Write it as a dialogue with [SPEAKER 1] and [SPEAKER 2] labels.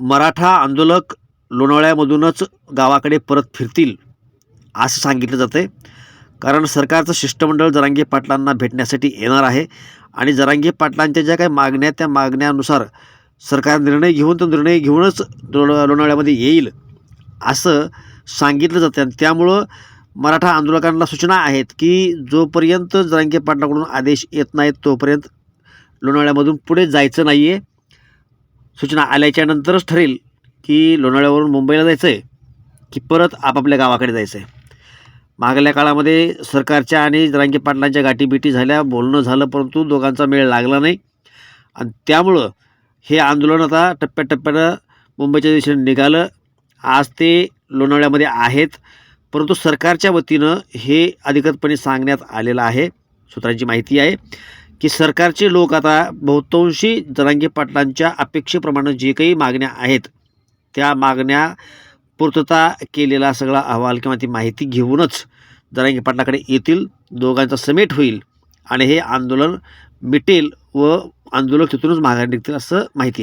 [SPEAKER 1] मराठा आंदोलक लोणावळ्यामधूनच गावाकडे परत फिरतील असं सांगितलं जातं आहे कारण सरकारचं शिष्टमंडळ जरांगे पाटलांना भेटण्यासाठी येणार आहे आणि जरांगे पाटलांच्या ज्या काही मागण्या त्या मागण्यानुसार सरकार निर्णय घेऊन तो निर्णय घेऊनच लोण लोणावळ्यामध्ये येईल असं सांगितलं जातं आणि त्यामुळं मराठा आंदोलकांना सूचना आहेत की जोपर्यंत जरांगे पाटलाकडून आदेश येत नाहीत तोपर्यंत लोणावळ्यामधून पुढे जायचं नाही आहे सूचना आल्याच्या नंतरच ठरेल की लोणावळ्यावरून मुंबईला जायचं आहे की परत आपापल्या गावाकडे जायचं आहे मागल्या काळामध्ये सरकारच्या आणि जरांगी पाटलांच्या गाठीबिटी झाल्या बोलणं झालं परंतु दोघांचा मेळ लागला नाही. आणि त्यामुळं हे आंदोलन आता टप्प्याटप्प्यानं मुंबईच्या दिशेने निघालं. आज ते लोणावळ्यामध्ये आहेत परंतु सरकारच्या वतीनं हे अधिकृतपणे सांगण्यात आलेलं आहे. सूत्रांची माहिती आहे. की सरकारचे लोक आता बहुतांशी जरांगे पाटलांच्या अपेक्षेप्रमाणे जे काही मागण्या आहेत त्या मागण्या पूर्तता केलेला सगळा अहवाल किंवा ती माहिती घेऊनच जरांगे पाटलाकडे येतील दोघांचा समेट होईल आणि हे आंदोलन मिटेल व आंदोलक तिथूनच माघार निघतील असं माहिती आहे.